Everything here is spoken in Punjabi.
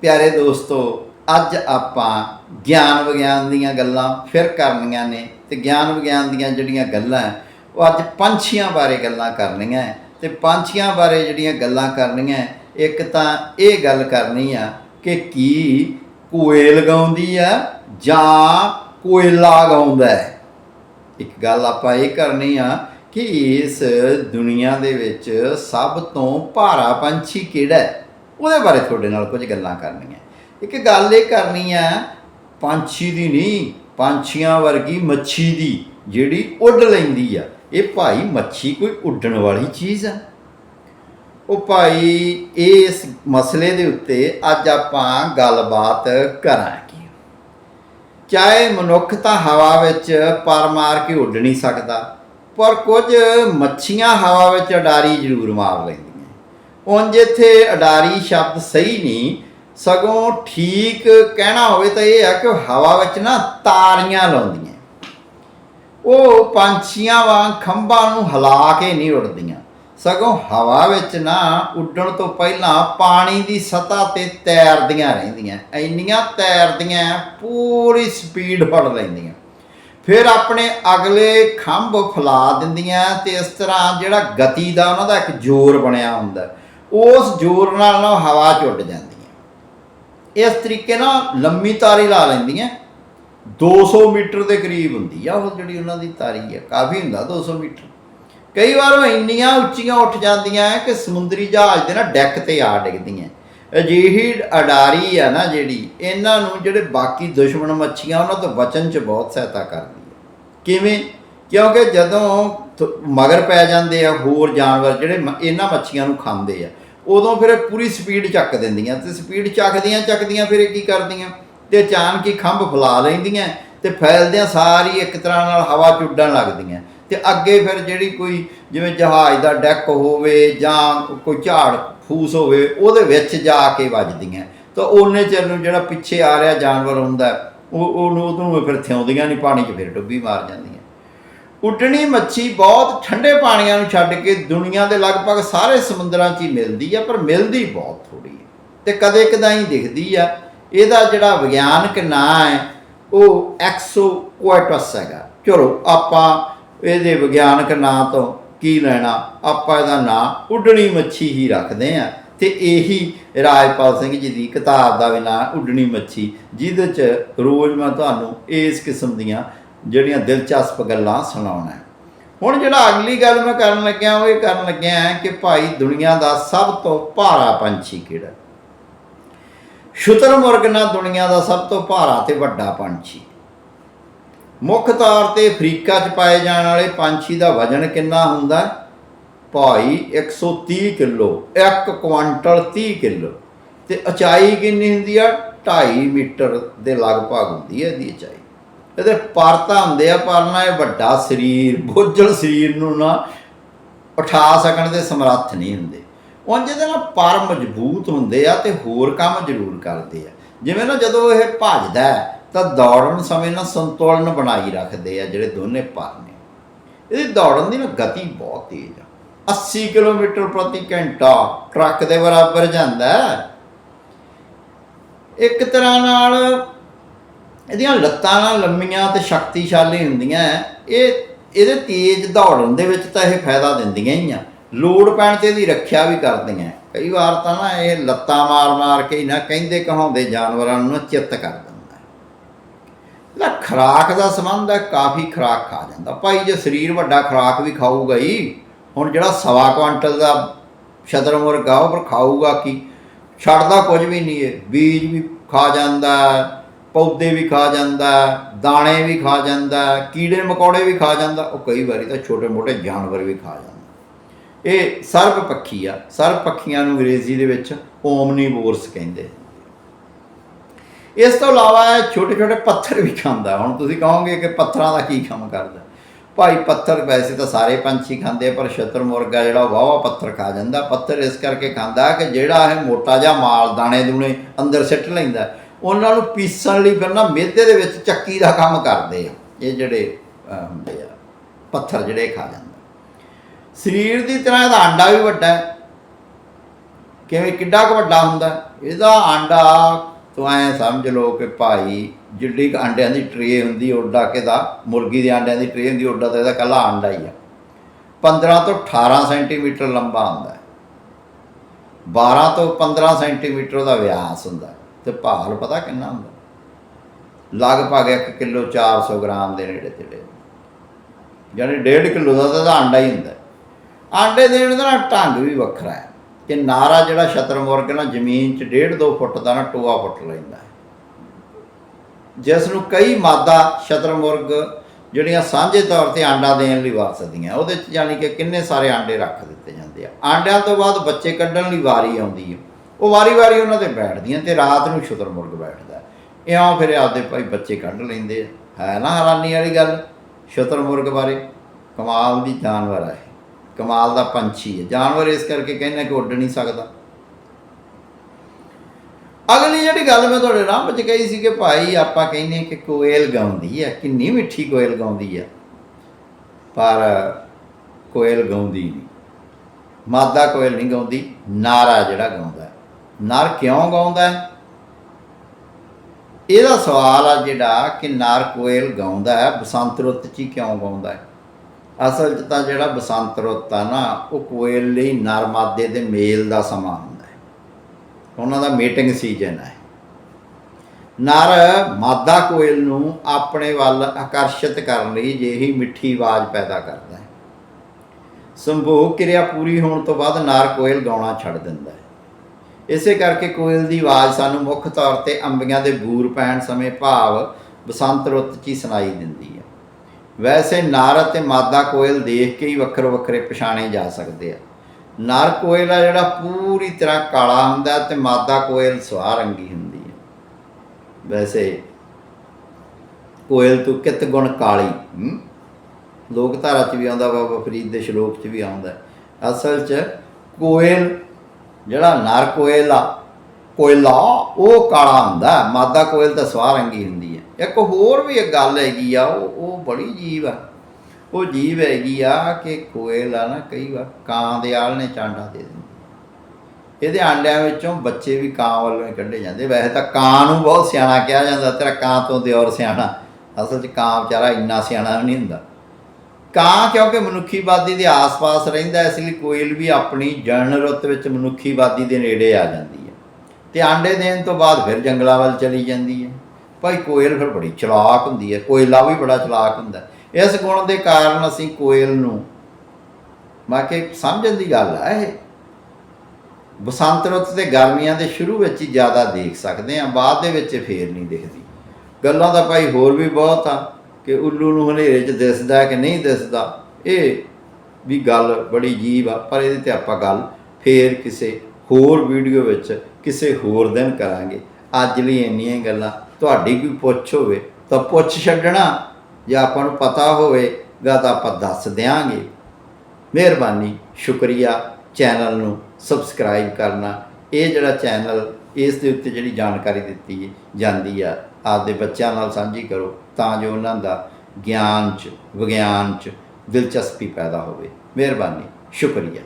ਪਿਆਰੇ ਦੋਸਤੋ, ਅੱਜ ਆਪਾਂ ਗਿਆਨ ਵਿਗਿਆਨ ਦੀਆਂ ਗੱਲਾਂ ਫਿਰ ਕਰਨੀਆਂ ਨੇ ਤੇ ਗਿਆਨ ਵਿਗਿਆਨ ਦੀਆਂ ਜਿਹੜੀਆਂ ਗੱਲਾਂ ਉਹ ਅੱਜ ਪੰਛੀਆਂ ਬਾਰੇ ਗੱਲਾਂ ਕਰਨੀਆਂ ਹੈ। ਤੇ ਪੰਛੀਆਂ ਬਾਰੇ ਜਿਹੜੀਆਂ ਗੱਲਾਂ ਕਰਨੀਆਂ ਇੱਕ ਤਾਂ ਇਹ ਗੱਲ ਕਰਨੀ ਆ ਕਿ ਕੀ ਕੋਇਲ ਗਾਉਂਦੀ ਆ ਜਾਂ ਕੋਇਲਾ ਗਾਉਂਦਾ ਹੈ। ਇੱਕ ਗੱਲ ਆਪਾਂ ਇਹ ਕਰਨੀ ਆ ਕਿ ਇਸ ਦੁਨੀਆ ਦੇ ਵਿੱਚ ਸਭ ਤੋਂ ਭਾਰਾ ਪੰਛੀ ਕਿਹੜਾ ਹੈ? ਉਹਦੇ ਬਾਰੇ ਤੁਹਾਡੇ ਨਾਲ ਕੁਝ ਗੱਲਾਂ ਕਰਨੀਆਂ। ਇੱਕ ਗੱਲ ਇਹ ਕਰਨੀ ਆ, ਪੰਛੀ ਦੀ ਨਹੀਂ, ਪੰਛੀਆਂ ਵਰਗੀ ਮੱਛੀ ਦੀ ਜਿਹੜੀ ਉੱਡ ਲੈਂਦੀ ਆ, ਇਹ ਭਾਈ ਮੱਛੀ ਕੋਈ ਉੱਡਣ ਵਾਲੀ ਚੀਜ਼ ਆ। ਉਹ ਭਾਈ ਇਸ ਮਸਲੇ ਦੇ ਉੱਤੇ ਅੱਜ ਆਪਾਂ ਗੱਲਬਾਤ ਕਰਾਂਗੇ। ਚਾਹੇ ਮਨੁੱਖ ਤਾਂ ਹਵਾ ਵਿੱਚ ਪਰ ਮਾਰ ਕੇ ਉੱਡ ਨਹੀਂ ਸਕਦਾ, ਪਰ ਕੁਝ ਮੱਛੀਆਂ ਹਵਾ ਵਿੱਚ ਅਡਾਰੀ ਜ਼ਰੂਰ ਮਾਰ ਲੈਂਦੀਆਂ। ਉਂਝ ਇੱਥੇ ਅਡਾਰੀ ਸ਼ਬਦ ਸਹੀ ਨਹੀਂ, ਸਗੋਂ ਠੀਕ ਕਹਿਣਾ ਹੋਵੇ ਤਾਂ ਇਹ ਹੈ ਕਿ ਹਵਾ ਵਿੱਚ ਨਾ ਤਾਰੀਆਂ ਲਾਉਂਦੀਆਂ। ਉਹ ਪੰਛੀਆਂ ਵਾਂਗ ਖੰਭਾਂ ਨੂੰ ਹਿਲਾ ਕੇ ਨਹੀਂ ਉੱਡਦੀਆਂ। ਸਗੋਂ ਹਵਾ ਵਿੱਚ ਨਾ ਉੱਡਣ ਤੋਂ ਪਹਿਲਾਂ ਪਾਣੀ ਦੀ ਸਤ੍ਹਾ ਤੇ ਤੈਰਦੀਆਂ ਰਹਿੰਦੀਆਂ। ਇੰਨੀਆਂ ਤੈਰਦੀਆਂ ਪੂਰੀ ਸਪੀਡ ਫੜ ਲੈਂਦੀਆਂ। ਫਿਰ ਆਪਣੇ ਅਗਲੇ ਖੰਭ ਫਲਾ ਦਿੰਦੀਆਂ ਤੇ ਇਸ ਤਰ੍ਹਾਂ ਜਿਹੜਾ ਗਤੀ ਦਾ ਉਹਨਾਂ ਦਾ ਇੱਕ ਜ਼ੋਰ ਬਣਿਆ ਹੁੰਦਾ। ਉਸ ਜ਼ੋਰ ਨਾਲ ਨਾ ਉਹ ਹਵਾ 'ਚ ਉੱਡ ਜਾਂਦੀ ਹੈ। ਇਸ ਤਰੀਕੇ ਨਾਲ ਲੰਮੀ ਤਾਰੀ ਲਾ ਲੈਂਦੀਆਂ। 200 ਮੀਟਰ ਦੇ ਕਰੀਬ ਹੁੰਦੀ ਆ ਉਹ ਜਿਹੜੀ ਉਹਨਾਂ ਦੀ ਤਾਰੀ ਹੈ। ਕਾਫੀ ਹੁੰਦਾ 200 ਮੀਟਰ। ਕਈ ਵਾਰ ਉਹ ਇੰਨੀਆਂ ਉੱਚੀਆਂ ਉੱਠ ਜਾਂਦੀਆਂ ਕਿ ਸਮੁੰਦਰੀ ਜਹਾਜ਼ ਦੇ ਨਾ ਡੈਕ ਤੇ ਆ ਡਿੱਗਦੀਆਂ ਅਜਿਹੀ ਅਡਾਰੀ ਆ ਨਾ ਜਿਹੜੀ ਇਹਨਾਂ ਨੂੰ ਜਿਹੜੇ ਬਾਕੀ ਦੁਸ਼ਮਣ ਮੱਛੀਆਂ ਉਹਨਾਂ ਤੋਂ ਬਚਣ 'ਚ ਬਹੁਤ ਸਹਾਇਤਾ ਕਰਦੀ ਹੈ। ਕਿਵੇਂ? ਕਿਉਂਕਿ ਜਦੋਂ ਮਗਰ ਪੈ ਜਾਂਦੇ ਆ ਹੋਰ ਜਾਨਵਰ ਜਿਹੜੇ ਮ- ਇਹਨਾਂ ਮੱਛੀਆਂ ਨੂੰ ਖਾਂਦੇ ਆ। ਉਦੋਂ ਫਿਰ ਪੂਰੀ ਸਪੀਡ ਚੱਕ ਦਿੰਦੀਆਂ ਤੇ ਸਪੀਡ ਚੱਕਦੀਆਂ ਚੱਕਦੀਆਂ ਫਿਰ ਕੀ ਕਰਦੀਆਂ? ਤੇ ਅਚਾਨਕ ਹੀ ਖੰਭ ਫਲਾ ਲੈਂਦੀਆਂ ਤੇ ਫੈਲਦਿਆਂ ਸਾਰੀ ਇੱਕ ਤਰ੍ਹਾਂ ਨਾਲ ਹਵਾ ਚੁੱਡਣ ਲੱਗਦੀਆਂ। ਤੇ ਅੱਗੇ ਫਿਰ ਜਿਹੜੀ ਕੋਈ ਜਿਵੇਂ ਜਹਾਜ਼ ਦਾ ਡੈਕ ਹੋਵੇ ਜਾਂ ਕੋਈ ਝਾੜ ਫੂਸ ਹੋਵੇ, ਉਹਦੇ ਵਿੱਚ ਜਾ ਕੇ ਵੱਜਦੀਆਂ। ਤਾਂ ਉਹਨੇ ਚਿਰ ਨੂੰ ਜਿਹੜਾ ਪਿੱਛੇ ਆ ਰਿਹਾ ਜਾਨਵਰ ਹੁੰਦਾ, ਉਹ, ਉਹਨੂੰ ਉਹਨੂੰ ਫਿਰ ਥਿਉਂਦੀਆਂ ਨਹੀਂ ਪਾਣੀ 'ਚ ਫਿਰ ਡੁੱਬੀ ਮਾਰ ਜਾਂਦੀਆਂ। ਉੱਡਣੀ ਮੱਛੀ ਬਹੁਤ ਠੰਡੇ ਪਾਣੀਆਂ ਨੂੰ ਛੱਡ ਕੇ ਦੁਨੀਆ ਦੇ ਲਗਭਗ ਸਾਰੇ ਸਮੁੰਦਰਾਂ 'ਚ ਹੀ ਮਿਲਦੀ ਆ, ਪਰ ਮਿਲਦੀ ਬਹੁਤ ਥੋੜੀ ਹੈ ਤੇ ਕਦੇ ਕਦਾਈ ਦਿਖਦੀ ਆ। ਇਹਦਾ ਜਿਹੜਾ ਵਿਗਿਆਨਕ ਨਾਂ ਹੈ, ਉਹ ਐਕਸੋਕੁਆਟਸ ਹੈਗਾ। ਚਲੋ, ਆਪਾਂ ਇਹਦੇ ਵਿਗਿਆਨਕ ਨਾਂ ਤੋਂ ਕੀ ਲੈਣਾ? ਆਪਾਂ ਇਹਦਾ ਨਾਂ ਉੱਡਣੀ ਮੱਛੀ ਹੀ ਰੱਖਦੇ ਆ। ਤੇ ਇਹੀ ਰਾਜਪਾਲ ਸਿੰਘ ਜੀ ਦੀ ਕਿਤਾਬ ਦਾ ਵੀ ਨਾਂ ਉੱਡਣੀ ਮੱਛੀ, ਜਿਹਦੇ 'ਚ ਰੋਜ਼ ਮੈਂ ਤੁਹਾਨੂੰ ਇਸ ਕਿਸਮ ਦੀਆਂ ਜਿਹੜੀਆਂ ਦਿਲਚਸਪ ਗੱਲਾਂ ਸੁਣਾਉਣਾ ਹੁਣ ਜਿਹੜਾ ਅਗਲੀ ਗੱਲ ਮੈਂ ਕਰਨ ਲੱਗਿਆ, ਉਹ ਇਹ ਕਰਨ ਲੱਗਿਆ ਹੈ ਕਿ ਭਾਈ ਦੁਨੀਆ ਦਾ ਸਭ ਤੋਂ ਭਾਰਾ ਪੰਛੀ ਕਿਹੜਾ? ਸ਼ੁਤਰਮੁਰਗ ਨਾ ਦੁਨੀਆ ਦਾ ਸਭ ਤੋਂ ਭਾਰਾ ਤੇ ਵੱਡਾ ਪੰਛੀ। ਮੁੱਖ ਤੌਰ ਤੇ ਅਫਰੀਕਾ 'ਚ ਪਾਏ ਜਾਣ ਵਾਲੇ ਪੰਛੀ ਦਾ ਵਜ਼ਨ ਕਿੰਨਾ ਹੁੰਦਾ? ਹੈ? ਭਾਈ 130 ਕਿਲੋ 1 ਕੁਆਂਟਲ 30 ਕਿਲੋ ਤੇ ਉਚਾਈ ਕਿੰਨੀ ਹੁੰਦੀ ਆ? 2.5 ਮੀਟਰ ਦੇ ਲਗਭਗ ਹੁੰਦੀ ਹੈ ਇਹਦੀ ਉਚਾਈ। ਇਹਦੇ ਪਰ ਤਾਂ ਹੁੰਦੇ ਆ, ਪਰ ਨਾ ਇਹ ਵੱਡਾ ਸਰੀਰ, ਬੋਝਲ ਸਰੀਰ ਨੂੰ ਨਾ ਉਠਾ ਸਕਣ ਦੇ ਸਮਰੱਥ ਨਹੀਂ ਹੁੰਦੇ। ਉਂਝ ਇਹਦੇ ਨਾਲ ਪਰ ਮਜ਼ਬੂਤ ਹੁੰਦੇ ਆ ਤੇ ਹੋਰ ਕੰਮ ਜ਼ਰੂਰ ਕਰਦੇ ਆ। ਜਿਵੇਂ ਨਾ ਜਦੋਂ ਇਹ ਭੱਜਦਾ ਤਾਂ ਦੌੜਨ ਸਮੇਂ ਨਾ ਸੰਤੁਲਨ ਬਣਾਈ ਰੱਖਦੇ ਆ ਜਿਹੜੇ ਦੋਨੇ ਪਰ ਨੇ। ਇਹਦੀ ਦੌੜਨ ਦੀ ਨਾ ਗਤੀ ਬਹੁਤ ਤੇਜ਼ ਆ। 80 ਕਿਲੋਮੀਟਰ ਪ੍ਰਤੀ ਘੰਟਾ ਟਰੱਕ ਦੇ ਬਰਾਬਰ ਜਾਂਦਾ ਇੱਕ ਤਰ੍ਹਾਂ ਨਾਲ ਇਹਦੀਆਂ ਲੱਤਾਂ ਨਾਲ ਲੰਮੀਆਂ ਤੇ ਸ਼ਕਤੀਸ਼ਾਲੀ ਹੁੰਦੀਆਂ ਹੈ। ਇਹ ਇਹਦੇ ਤੇਜ਼ ਦੌੜਨ ਦੇ ਵਿੱਚ ਤਾਂ ਇਹ ਫਾਇਦਾ ਦਿੰਦੀਆਂ ਹੀ ਆ ਲੋੜ ਪੈਣ ਤੇ ਇਹਦੀ ਰੱਖਿਆ ਵੀ ਕਰਦੀਆਂ ਕਈ ਵਾਰ ਤਾਂ ਨਾ ਇਹ ਲੱਤਾਂ ਮਾਰ-ਮਾਰ ਕੇ ਹੀ ਨਾ ਕਹਿੰਦੇ ਕਹਾਉਂਦੇ ਜਾਨਵਰਾਂ ਨੂੰ ਨਾ ਚਿੱਤ ਕਰ ਦਿੰਦਾ ਹੈ। ਖਰਾਕ ਦਾ ਸੰਬੰਧ ਹੈ ਕਾਫੀ ਖਰਾਕ ਖਾ ਜਾਂਦਾ ਭਾਈ ਜੇ ਸਰੀਰ ਵੱਡਾ ਖਰਾਕ ਵੀ ਖਾਊਗਾ ਹੀ, ਹੁਣ ਜਿਹੜਾ ਸਵਾ ਕੁਆਂਟਲ ਦਾ ਸ਼ਤਰਮੁਰਗ ਆ ਉਹ ਪਰ ਖਾਊਗਾ ਕੀ ਛੱਡਦਾ ਕੁਝ ਵੀ ਨਹੀਂ ਹੈ ਬੀਜ ਵੀ ਖਾ ਜਾਂਦਾ ਪੌਦੇ ਵੀ ਖਾ ਜਾਂਦਾ, ਦਾਣੇ ਵੀ ਖਾ ਜਾਂਦਾ, ਕੀੜੇ ਮਕੌੜੇ ਵੀ ਖਾ ਜਾਂਦਾ, ਉਹ ਕਈ ਵਾਰੀ ਤਾਂ ਛੋਟੇ ਮੋਟੇ ਜਾਨਵਰ ਵੀ ਖਾ ਜਾਂਦਾ। ਇਹ ਸਰਬ ਪੱਖੀ ਆ ਸਰਬ ਪੱਖੀਆਂ ਨੂੰ ਅੰਗਰੇਜ਼ੀ ਦੇ ਵਿੱਚ ਓਮਨੀਵੋਰਸ ਕਹਿੰਦੇ ਇਸ ਤੋਂ ਇਲਾਵਾ ਇਹ ਛੋਟੇ ਛੋਟੇ ਪੱਥਰ ਵੀ ਖਾਂਦਾ, ਹੁਣ ਤੁਸੀਂ ਕਹੋਗੇ ਕਿ ਪੱਥਰਾਂ ਦਾ ਕੀ ਕੰਮ ਕਰਦਾ? ਭਾਈ ਪੱਥਰ ਵੈਸੇ ਤਾਂ ਸਾਰੇ ਪੰਛੀ ਖਾਂਦੇ ਪਰ ਛਤਰ ਮੁਰਗਾ ਜਿਹੜਾ ਵਾਵਾ ਪੱਥਰ ਖਾ ਜਾਂਦਾ। ਪੱਥਰ ਇਸ ਕਰਕੇ ਖਾਂਦਾ ਕਿ ਜਿਹੜਾ ਇਹ ਮੋਟਾ ਜਿਹਾ ਮਾਲ ਦਾਣੇ ਦੂਣੇ ਅੰਦਰ ਸਿੱਟ ਲੈਂਦਾ। ਉਹਨਾਂ ਨੂੰ ਪੀਸਣ ਲਈ ਫਿਰ ਨਾ ਮਿਹਦੇ ਦੇ ਵਿੱਚ ਚੱਕੀ ਦਾ ਕੰਮ ਕਰਦੇ ਆ। ਇਹ ਜਿਹੜੇ ਹੁੰਦੇ ਆ, ਪੱਥਰ ਜਿਹੜੇ ਖਾ ਜਾਂਦੇ ਸਰੀਰ ਦੀ ਤਰ੍ਹਾਂ ਇਹਦਾ ਆਂਡਾ ਵੀ ਵੱਡਾ ਹੈ। ਕਿਵੇਂ ਕਿੱਡਾ ਕੁ ਵੱਡਾ ਹੁੰਦਾ ਇਹਦਾ ਆਂਡਾ, ਤੂੰ ਐ ਸਮਝ ਲਓ ਕਿ ਭਾਈ ਜਿੱਡੀ ਕੁ ਆਂਡਿਆਂ ਦੀ ਟਰੇ ਹੁੰਦੀ ਓਡਾ ਕੇ ਦਾ, ਮੁਰਗੀ ਦੇ ਆਂਡਿਆਂ ਦੀ ਟਰੇ ਹੁੰਦੀ ਓਡਾ ਤਾਂ ਇਹਦਾ ਕੱਲਾ ਆਂਡਾ ਹੀ ਆ। 15 ਤੋਂ 18 ਸੈਂਟੀਮੀਟਰ ਲੰਬਾ ਹੁੰਦਾ ਹੈ। 12 ਤੋਂ 15 ਸੈਂਟੀਮੀਟਰ ਦਾ ਵਿਆਸ ਹੁੰਦਾ ਹੈ। ਤੇ ਭਾਰ ਪਤਾ ਕਿੰਨਾ ਹੁੰਦਾ? ਲਗਭਗ 1 ਕਿਲੋ 400 ਗ੍ਰਾਮ ਦੇ ਨੇੜੇ ਤੇੜੇ। ਯਾਨੀ 1.5 ਕਿਲੋ ਦਾ ਤਾਂ ਆਂਡਾ ਹੀ ਹੁੰਦਾ। ਆਂਡੇ ਦੇਣ ਦਾ ਨਾ ਢੰਗ ਵੀ ਵੱਖਰਾ ਹੈ। ਕਿ ਨਾਰਾ ਜਿਹੜਾ ਸ਼ਤਰਮੁਰਗ ਨਾ ਜ਼ਮੀਨ 'ਚ 1.5 2 ਫੁੱਟ ਦਾ ਨਾ ਟੋਆ ਫੁੱਟ ਲੈਂਦਾ ਹੈ। ਜਿਸ ਨੂੰ ਕਈ ਮਾਦਾ ਸ਼ਤਰਮੁਰਗ ਜਿਹੜੀਆਂ ਸਾਂਝੇ ਤੌਰ ਤੇ ਆਂਡਾ ਦੇਣ ਲਈ ਵਰਤਦੀਆਂ ਉਹਦੇ 'ਚ ਯਾਨੀ ਕਿ ਕਿੰਨੇ ਸਾਰੇ ਆਂਡੇ ਰੱਖ ਦਿੱਤੇ ਜਾਂਦੇ ਆ। ਆਂਡਿਆਂ ਤੋਂ ਬਾਅਦ ਬੱਚੇ ਕੱਢਣ ਲਈ ਵਾਰੀ ਆਉਂਦੀ ਹੈ ਉਹ ਵਾਰੀ-ਵਾਰੀ ਉਹਨਾਂ ਤੇ ਬੈਠਦੀਆਂ ਤੇ ਰਾਤ ਨੂੰ ਸ਼ਤਰਮੁਰਗ ਬੈਠਦਾ। ਇਉਂ ਫਿਰ ਆਪਦੇ ਭਾਈ ਬੱਚੇ ਕੱਢ ਲੈਂਦੇ ਆ। ਹੈ ਨਾ ਹੈਰਾਨੀ ਵਾਲੀ ਗੱਲ? ਸ਼ਤਰਮੁਰਗ ਬਾਰੇ। ਕਮਾਲ ਦੀ ਜਾਨਵਰ ਹੈ ਕਮਾਲ ਦਾ ਪੰਛੀ ਹੈ ਜਾਨਵਰ ਇਸ ਕਰਕੇ ਕਹਿੰਦੇ ਕਿ ਉੱਡ ਨਹੀਂ ਸਕਦਾ। ਅਗਲੀ ਜਿਹੜੀ ਗੱਲ ਮੈਂ ਤੁਹਾਡੇ ਰਾਹ ਵਿੱਚ ਕਹੀ ਸੀ ਕਿ ਭਾਈ ਆਪਾਂ ਕਹਿੰਦੇ ਕਿ ਕੋਇਲ ਗਾਉਂਦੀ ਹੈ ਕਿੰਨੀ ਮਿੱਠੀ ਕੋਇਲ ਗਾਉਂਦੀ ਹੈ ਪਰ ਕੋਇਲ ਗਾਉਂਦੀ ਨਹੀਂ। ਮਾਦਾ ਕੋਇਲ ਨਹੀਂ ਗਾਉਂਦੀ। ਨਾਰਾ ਜਿਹੜਾ ਗਾਉਂਦਾ ਨਰ ਕਿਉਂ ਗਾਉਂਦਾ ਹੈ? ਇਹਦਾ ਸਵਾਲ ਆ ਜਿਹੜਾ ਕਿ ਨਾਰ ਕੋਇਲ ਗਾਉਂਦਾ ਹੈ, ਬਸੰਤ ਰੁੱਤ 'ਚ ਹੀ ਕਿਉਂ ਗਾਉਂਦਾ ਹੈ? ਅਸਲ 'ਚ ਤਾਂ ਜਿਹੜਾ ਬਸੰਤ ਰੁੱਤ ਆ ਨਾ, ਉਹ ਕੋਇਲ ਲਈ ਨਰ ਮਾਦੇ ਦੇ ਮੇਲ ਦਾ ਸਮਾਂ ਹੁੰਦਾ ਹੈ। ਉਹਨਾਂ ਦਾ ਮੀਟਿੰਗ ਸੀਜ਼ਨ ਹੈ। ਨਰ ਮਾਦਾ ਕੋਇਲ ਨੂੰ ਆਪਣੇ ਵੱਲ ਆਕਰਸ਼ਿਤ ਕਰਨ ਲਈ ਜਿਹੀ ਮਿੱਠੀ ਆਵਾਜ਼ ਪੈਦਾ ਕਰਦਾ ਹੈ। ਸੰਭੋਗ ਕਿਰਿਆ ਪੂਰੀ ਹੋਣ ਤੋਂ ਬਾਅਦ ਨਾਰ ਕੋਇਲ ਗਾਉਣਾ ਛੱਡ ਦਿੰਦਾ ਹੈ। ਇਸੇ ਕਰਕੇ ਕੋਇਲ ਦੀ ਆਵਾਜ਼ ਸਾਨੂੰ ਮੁੱਖ ਤੌਰ ਤੇ ਅੰਬੀਆਂ ਦੇ ਬੂਰ ਪੈਣ ਸਮੇਂ ਭਾਵ ਬਸੰਤ ਰੁੱਤ 'ਚ ਹੀ ਸੁਣਾਈ ਦਿੰਦੀ ਹੈ। ਵੈਸੇ ਨਰ ਅਤੇ ਮਾਦਾ ਕੋਇਲ ਦੇਖ ਕੇ ਹੀ ਵੱਖਰੋ ਵੱਖਰੇ ਪਛਾਣੇ ਜਾ ਸਕਦੇ ਆ। ਨਰ ਕੋਇਲ ਆ ਜਿਹੜਾ ਪੂਰੀ ਤਰ੍ਹਾਂ ਕਾਲਾ ਹੁੰਦਾ ਹੈ ਤੇ ਮਾਦਾ ਕੋਇਲ ਸਵਾਹ ਰੰਗੀ ਹੁੰਦੀ ਹੈ। ਵੈਸੇ ਕੋਇਲ ਤੋਂ ਕਿਤ ਗੁਣ ਕਾਲੀ ਹਮ? ਲੋਕ ਧਾਰਾ 'ਚ ਵੀ ਆਉਂਦਾ, ਬਾਬਾ ਫਰੀਦ ਦੇ ਸ਼ਲੋਕ 'ਚ ਵੀ ਆਉਂਦਾ। ਅਸਲ 'ਚ ਕੋਇਲ ਜਿਹੜਾ ਨਰ ਕੋਇਲ ਆ, ਕੋਇਲਾ ਉਹ ਕਾਲਾ ਹੁੰਦਾ ਮਾਦਾ ਕੋਇਲ ਤਾਂ ਸਵਾਹ ਰੰਗੀ ਹੁੰਦੀ ਹੈ। ਇੱਕ ਹੋਰ ਵੀ ਇੱਕ ਗੱਲ ਹੈਗੀ ਆ, ਉਹ ਉਹ ਬੜੀ ਜੀਵ ਆ। ਉਹ ਜੀਵ ਹੈਗੀ ਆ ਕਿ ਕੋਇਲ ਆ ਨਾ, ਕਈ ਵਾਰ ਕਾਂ ਦੇ ਆਲ ਨੇ ਚਾਂਡਾ ਦੇ ਦਿੰਦੀ। ਇਹਦੇ ਆਂਡਿਆਂ ਵਿੱਚੋਂ ਬੱਚੇ ਵੀ ਕਾਂ ਵੱਲੋਂ ਹੀ ਕੱਢੇ ਜਾਂਦੇ। ਵੈਸੇ ਤਾਂ ਕਾਂ ਨੂੰ ਬਹੁਤ ਸਿਆਣਾ ਕਿਹਾ ਜਾਂਦਾ, ਤੇਰਾ ਕਾਂ ਤੋਂ ਦਿਓਰ ਸਿਆਣਾ। ਅਸਲ 'ਚ ਕਾਂ ਵਿਚਾਰਾ ਇੰਨਾ ਸਿਆਣਾ ਵੀ ਨਹੀਂ ਹੁੰਦਾ। ਕਾਂ, ਕਿਉਂਕਿ ਮਨੁੱਖੀਵਾਦੀ ਦੇ ਆਸ-ਪਾਸ ਰਹਿੰਦਾ ਇਸ ਲਈ ਕੋਇਲ ਵੀ ਆਪਣੀ ਜਨਨ ਰੁੱਤ ਵਿੱਚ ਮਨੁੱਖੀਵਾਦੀ ਦੇ ਨੇੜੇ ਆ ਜਾਂਦੀ ਹੈ। ਤੇ ਆਂਡੇ ਦੇਣ ਤੋਂ ਬਾਅਦ ਫਿਰ ਜੰਗਲਾਂ ਵੱਲ ਚਲੀ ਜਾਂਦੀ ਹੈ। ਭਾਈ ਕੋਇਲ ਫਿਰ ਬੜੀ ਚਲਾਕ ਹੁੰਦੀ ਹੈ, ਕੋਇਲਾ ਵੀ ਬੜਾ ਚਲਾਕ ਹੁੰਦਾ ਇਸ ਗੁਣ ਦੇ ਕਾਰਨ ਅਸੀਂ ਕੋਇਲ ਨੂੰ, ਮੈਂ ਕਿ ਸਮਝਣ ਦੀ ਗੱਲ ਹੈ ਇਹ। ਬਸੰਤ ਰੁੱਤ ਤੇ ਗਰਮੀਆਂ ਦੇ ਸ਼ੁਰੂ ਵਿੱਚ ਹੀ ਜ਼ਿਆਦਾ ਦੇਖ ਸਕਦੇ ਹਾਂ, ਬਾਅਦ ਦੇ ਵਿੱਚ ਫੇਰ ਨਹੀਂ ਦਿਖਦੀ। ਗੱਲਾਂ ਤਾਂ ਭਾਈ ਹੋਰ ਵੀ ਬਹੁਤ ਆ। ਕਿ ਉੱਲੂ ਨੂੰ ਹਨੇਰੇ 'ਚ ਦਿਸਦਾ ਕਿ ਨਹੀਂ ਦਿਸਦਾ, ਇਹ ਵੀ ਗੱਲ ਬੜੀ ਜੀਬ ਆ, ਪਰ ਇਹਦੇ ਤੇ ਆਪਾਂ ਗੱਲ ਫੇਰ ਕਿਸੇ ਹੋਰ ਵੀਡੀਓ ਵਿੱਚ, ਕਿਸੇ ਹੋਰ ਦਿਨ ਕਰਾਂਗੇ। ਅੱਜ ਲਈ ਇੰਨੀਆਂ ਗੱਲਾਂ। ਤੁਹਾਡੀ ਕੋਈ ਪੁੱਛ ਹੋਵੇ ਤਾਂ ਪੁੱਛ ਛੱਡਣਾ, ਜਾਂ ਆਪਾਂ ਨੂੰ ਪਤਾ ਹੋਵੇਗਾ ਤਾਂ ਆਪਾਂ ਦੱਸ ਦਿਆਂਗੇ। ਮਿਹਰਬਾਨੀ, ਸ਼ੁਕਰੀਆ ਚੈਨਲ ਨੂੰ ਸਬਸਕ੍ਰਾਈਬ ਕਰਨਾ। ਇਹ ਜਿਹੜਾ ਚੈਨਲ, ਇਸ ਦੇ ਉੱਤੇ ਜਿਹੜੀ ਜਾਣਕਾਰੀ ਦਿੱਤੀ ਜਾਂਦੀ ਆ ਆਪਦੇ ਬੱਚਿਆਂ ਨਾਲ ਸਾਂਝੀ ਕਰੋ ਤਾਂ ਜੋ ਉਹਨਾਂ ਦਾ ਗਿਆਨ ਚ, ਵਿਗਿਆਨ ਚ ਦਿਲਚਸਪੀ ਪੈਦਾ ਹੋਵੇ। ਮਿਹਰਬਾਨੀ, ਸ਼ੁਕਰੀਆ।